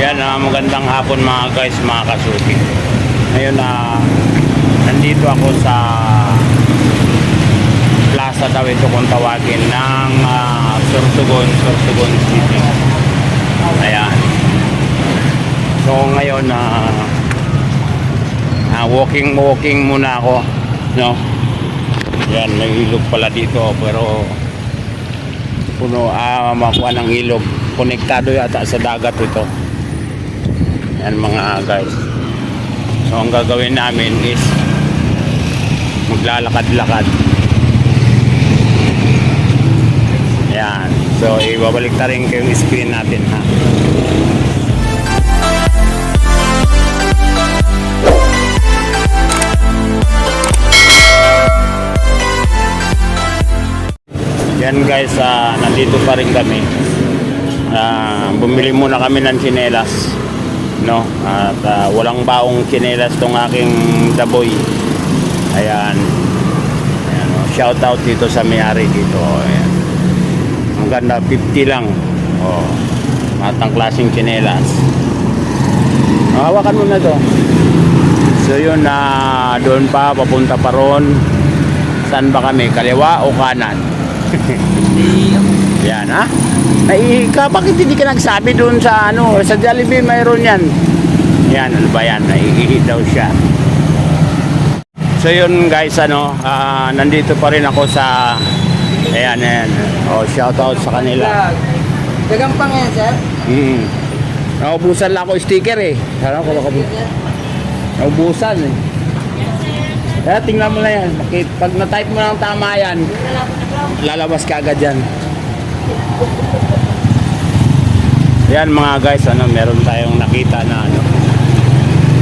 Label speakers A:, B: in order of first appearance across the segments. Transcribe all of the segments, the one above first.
A: Yan, ah, magandang hapon mga guys, mga kasuki. Ngayon na nandito ako sa plaza daw ito kung tawagin ng uh, Sorsogon, Sorsogon City. Ayan. So ngayon na ah, walking walking muna ako, no? Yan, may ilog pala dito pero puno ah makuha ng ilog. Konektado yata sa dagat ito. Yan mga guys. So ang gagawin namin is maglalakad-lakad. Yan. So ibabalik na rin yung screen natin ha. Yan guys, ah, nandito pa rin kami. Ah, bumili muna kami ng tsinelas. No? At ah, walang baong tsinelas tong aking daboy. Ayan. Ayan oh. Shout out dito sa may-ari dito. Ayan. Ang ganda, 50 lang. Oh. Matang klaseng tsinelas. Oh, hawakan mo na to. So yun na doon pa, papunta pa ron. Saan ba kami? Kaliwa o kanan? Yan ha? Ay, ka, bakit hindi ka nagsabi doon sa ano, sa Jollibee mayroon yan. Yan, ano ba yan? Naiihi daw siya. So yun guys, ano, ah, nandito pa rin ako sa, ayan, ayan. Oh, shout out sa kanila.
B: Gagampang yan, sir.
A: Hmm. Naubusan lang ako sticker eh. Ano ko baka Naubusan eh. Kaya tingnan mo na yan. Bakit pag na-type mo ng tama yan, lalabas ka agad yan. Yan mga guys, ano, meron tayong nakita na ano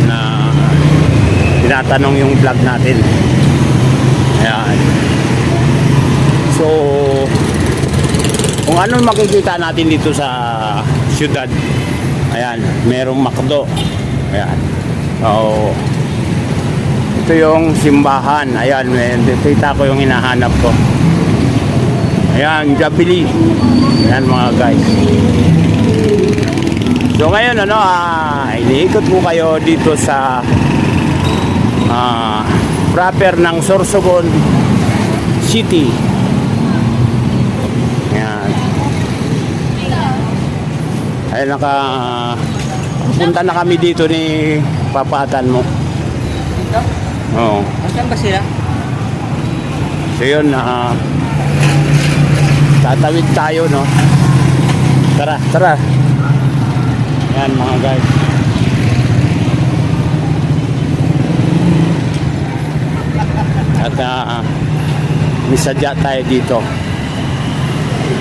A: na tinatanong yung vlog natin. Ayan. So, kung ano makikita natin dito sa syudad, ayan, merong makdo. Ayan. So, ito yung simbahan. Ayan, may- kita ko yung hinahanap ko. Ayan, Jabili. Ayan mga guys. So ngayon ano, ah, iniikot ko kayo dito sa ah, proper ng Sorsogon City. Ayan. Ay naka punta na kami dito ni papatan mo.
B: Dito?
A: Oo.
B: Asan ba sila?
A: So yun, na tatawid tayo, no? Tara, tara. Yan mga guys. At uh, may sadya tayo dito.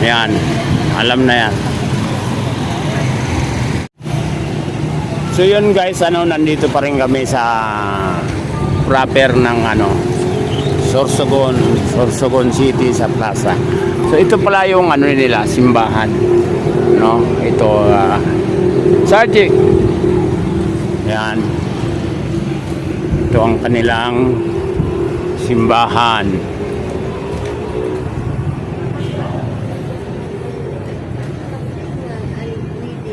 A: Yan, alam na yan. So yun guys, ano, nandito pa rin kami sa proper ng ano, Sorsogon, Sorsogon City sa plaza. So ito pala yung ano nila, simbahan. No? Ito uh, Sarge. Yan. Ito ang kanilang simbahan.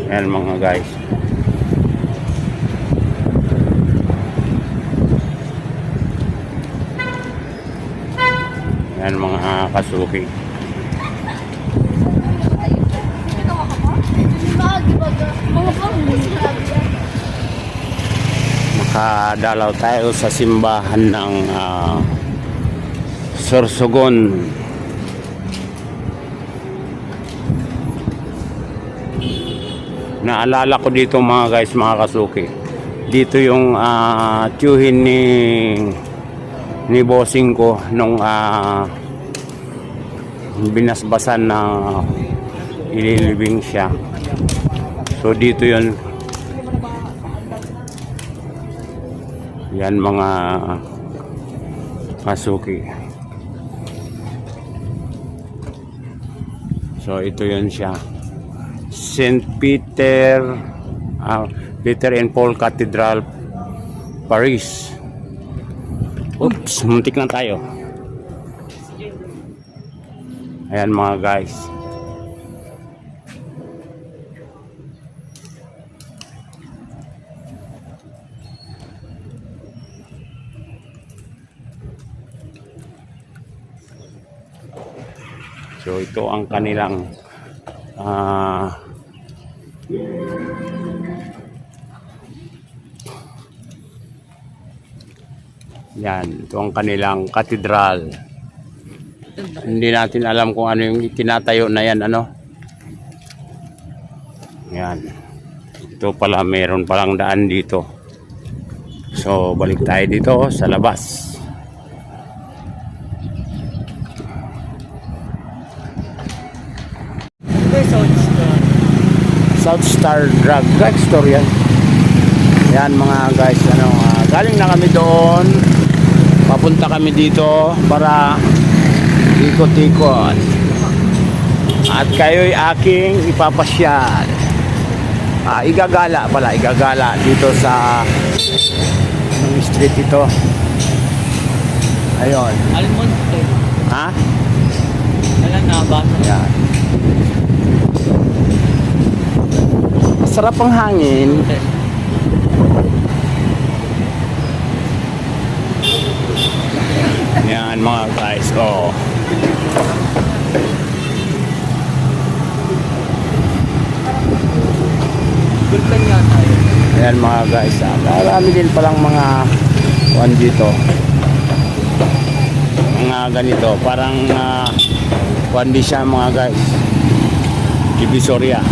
A: Yan mga guys. Yan mga kasuki. Nakadalaw tayo sa simbahan ng ah, Sorsogon. Naalala ko dito mga guys, mga kasuki. Dito yung uh, tiyuhin ni ni bossing ko nung ah, binasbasan na ililibing siya. So dito yon Yan mga kasuki. So ito yon siya. St. Peter ah, Peter and Paul Cathedral Paris. Oops, muntik na tayo. Ayan mga guys. So ito ang kanilang uh, yan, ito ang kanilang katedral. Hindi natin alam kung ano yung tinatayo na yan, ano. Yan. Ito pala, meron palang daan dito. So, balik tayo dito sa labas.
B: South Star.
A: South Star Drug Drugstore yan. Yan mga guys, ano, ah, galing na kami doon. Papunta kami dito para ikot-ikot. At kayo'y aking ipapasyal. Ah, igagala pala, igagala dito sa anong street ito. Ayun.
B: Almonte.
A: Ha?
B: Wala na ba?
A: Yan. Masarap ang hangin. Yan mga guys. Oh. Ayan mga guys. Ah. Marami din palang mga one dito. Mga ganito. Parang uh, one di siya mga guys. Divisoria.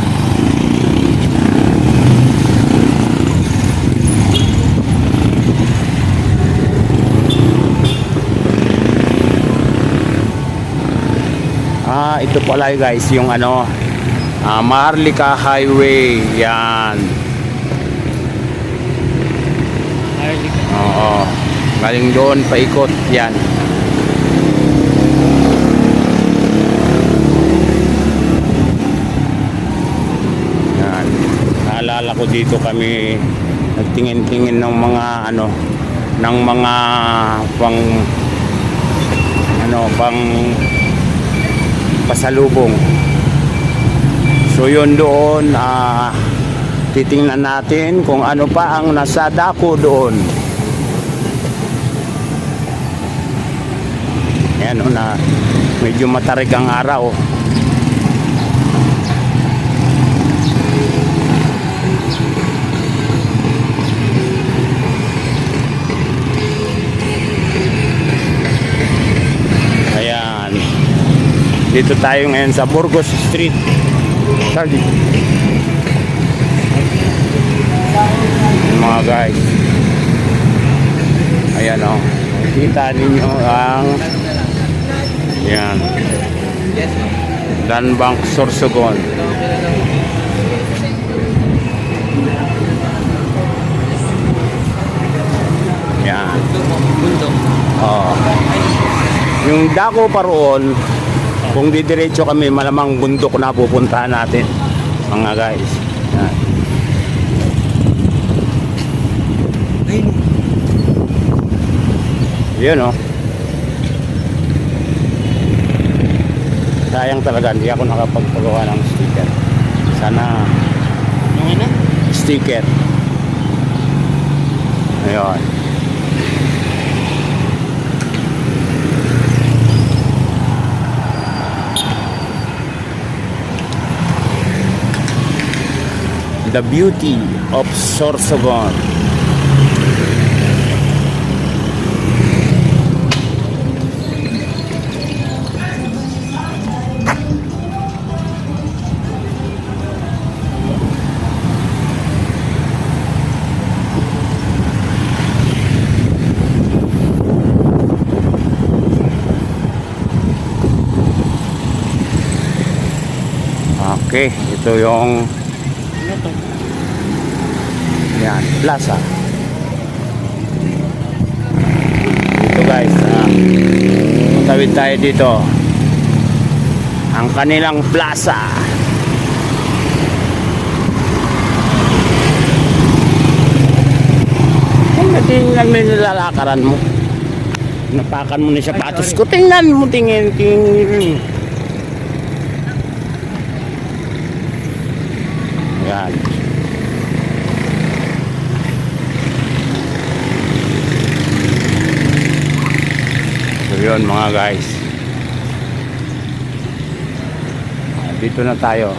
A: Ah, ito pala guys, yung ano, ah, Maharlika Highway. Yan.
B: Harley.
A: Oo. Galing doon, paikot. Yan. Yan. Naalala ko dito kami nagtingin-tingin ng mga ano ng mga pang ano pang pasalubong. So yun doon ah titingnan natin kung ano pa ang nasa dako doon. Ayan o na medyo matarik ang araw. Dito tayo ngayon sa Burgos Street. Sorry. Mga guys. Ayan o. Kita ninyo ang yan. Danbank Sorsogon. Yan. Oh. Yung dako pa roon, kung didiretso kami, malamang bundok na pupuntahan natin. Mga guys. Yan.
B: Ayun.
A: Yun oh. Sayang talaga, hindi ako nakapagpagawa ng sticker. Sana
B: ano?
A: sticker. Ayun. The beauty of Sorsogon. Okay, ito yung
B: Ano to?
A: yan, plaza. Dito guys, tawid tayo dito. Ang kanilang plaza. Ay, natingnan mo yung nilalakaran mo. Napakan mo na sapatos ko. Tingnan mo, tingin, tingin. Yan. So yun mga guys. Dito na tayo.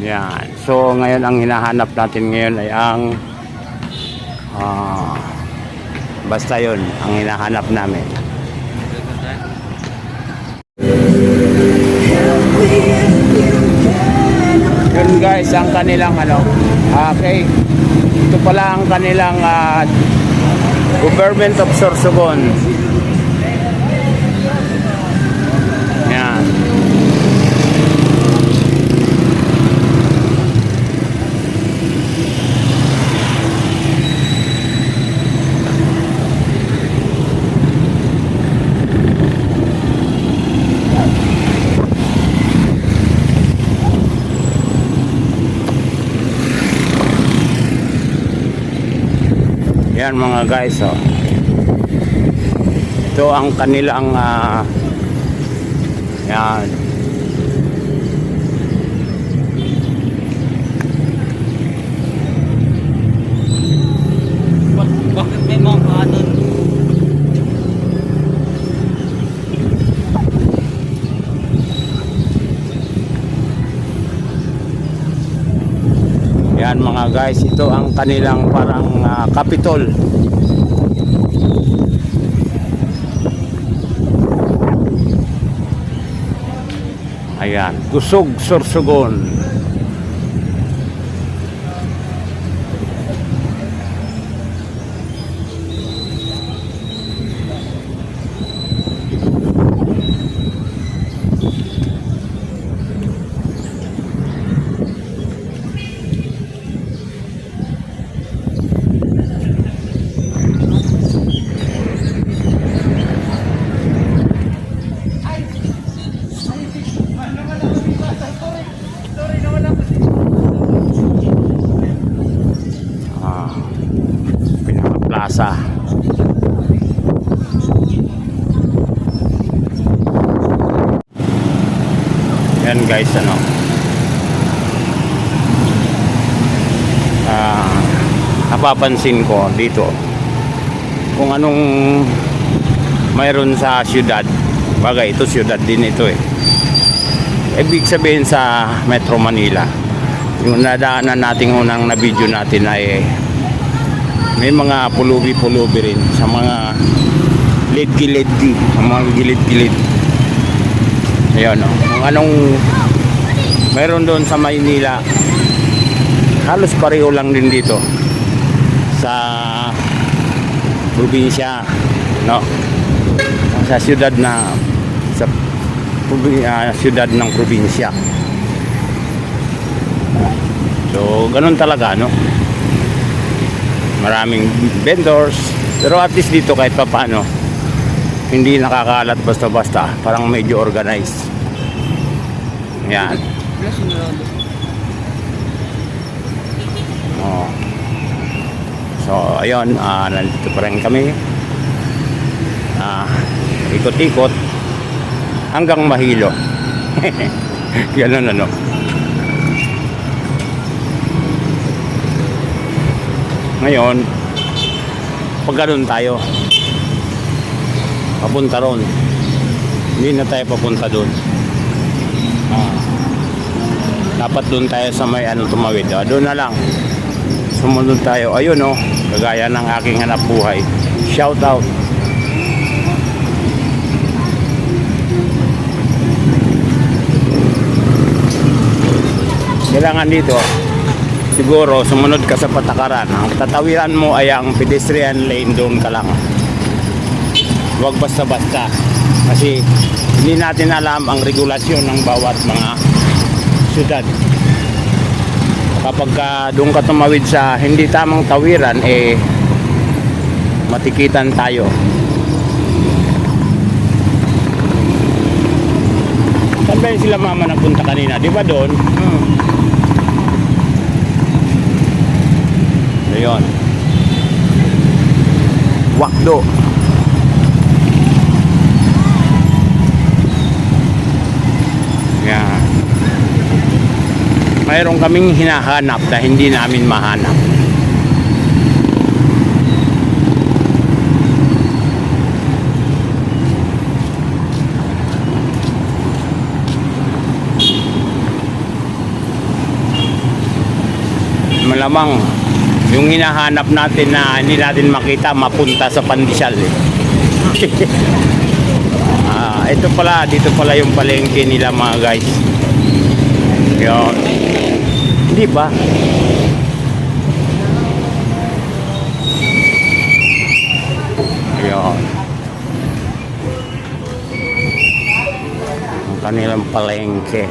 A: Yan. So ngayon ang hinahanap natin ngayon ay ang ah, basta yon ang hinahanap namin. Yun guys, ang kanilang ano, okay. Ito pala ang kanilang ah, Government of Sorsogon. Yan. Yan mga guys, oh. Ito ang kanilang ah, yan.
B: Bak bakit may mga kanon?
A: Yan mga guys, ito ang kanilang parang ah, kapitol. Ayan, Gusog Sorsogon. Ah, pinaka-plaza. Yan guys, ano. Ah, napapansin ko dito kung anong mayroon sa syudad. Bagay, ito syudad din ito eh. Ibig sabihin sa Metro Manila, yung nadaanan nating unang na video natin ay may mga pulubi-pulubi rin sa mga ledgi-ledgi, sa mga gilid-gilid. Ayun, no? Kung anong mayroon doon sa Maynila, halos pareho lang din dito sa probinsya, no? Sa siyudad na sa ah, siyudad ng probinsya. So, ganun talaga, no? Maraming vendors. Pero at least dito kahit pa paano, hindi nakakalat basta-basta. Parang medyo organized. Yan.
B: Wala sinurado.
A: Oh. So, ayun, ah, nandito pa rin kami. Ah, ikot-ikot hanggang mahilo. Ganun ano. Ngayon, pag ganun tayo, papunta ron. Hindi na tayo papunta doon. Ah, dapat doon tayo sa may ano tumawid. Ah, doon na lang. Sumunod tayo. Ayun oh, kagaya ng aking hanap buhay. Shout out. Kailangan dito, siguro sumunod ka sa patakaran. Ang tatawiran mo ay ang pedestrian lane doon ka lang. Huwag basta-basta. Kasi hindi natin alam ang regulasyon ng bawat mga syudad kapag ka doon ka tumawid sa hindi tamang tawiran eh matikitan tayo. Saan ba sila mama nagpunta kanina? Di ba doon?
B: Hmm.
A: ayun. Wakdo. Yan mayroon kaming hinahanap na hindi namin mahanap. Malamang yung hinahanap natin na hindi natin makita mapunta sa pandesal eh. ah, ito pala dito pala yung palengke nila mga guys. Yun. Di ba? Yun. Ang kanilang palengke.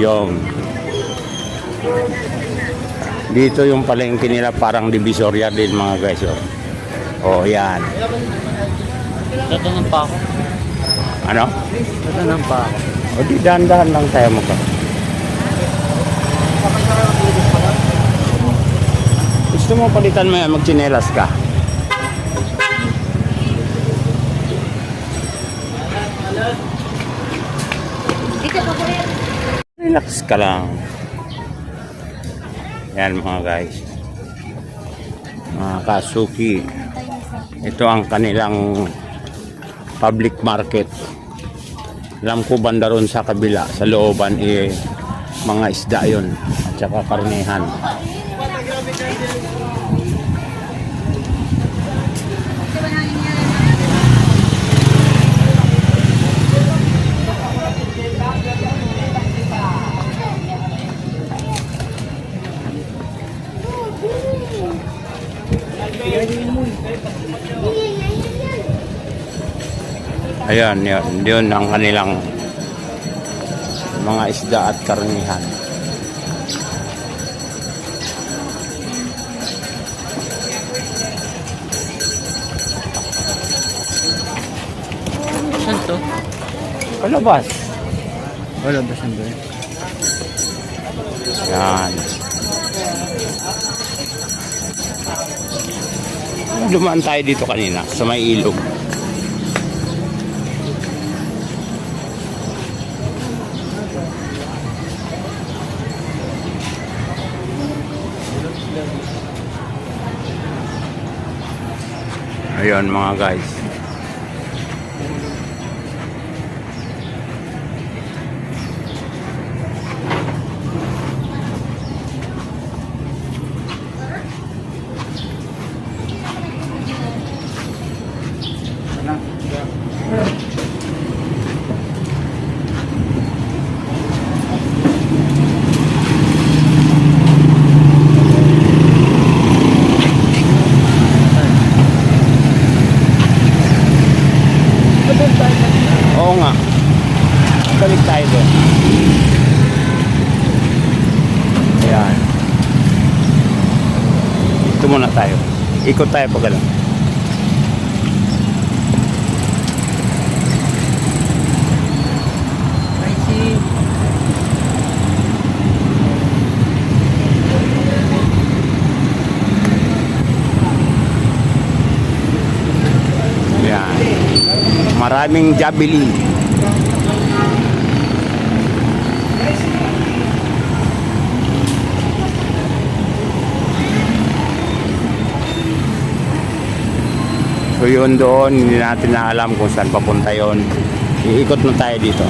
A: Yun. Dito yung palengke nila parang divisoria din mga guys. Oh, oh yan.
B: Tatanong pa ako.
A: Ano?
B: Tatanong pa ako.
A: O di dahan-dahan lang tayo magka. Gusto mo palitan mo yan, magchinelas ka? Relax ka lang. Yan mga guys. Mga kasuki. Ito ang kanilang public market. Alam ko sa kabila, sa looban, eh, mga isda yon at saka karnihan. Ayan, yun, yun ang kanilang mga isda at karnihan.
B: Saan to?
A: Kalabas.
B: Wala ba saan ba?
A: Yan. Dumaan tayo dito kanina sa may ilog. Ayun mga guys. Oo nga. Balik tayo doon. Ayan. Ito muna tayo. Ikot tayo pag alam. Maraming jabili. So yun doon, hindi natin na alam kung saan papunta yon. Iikot na tayo dito.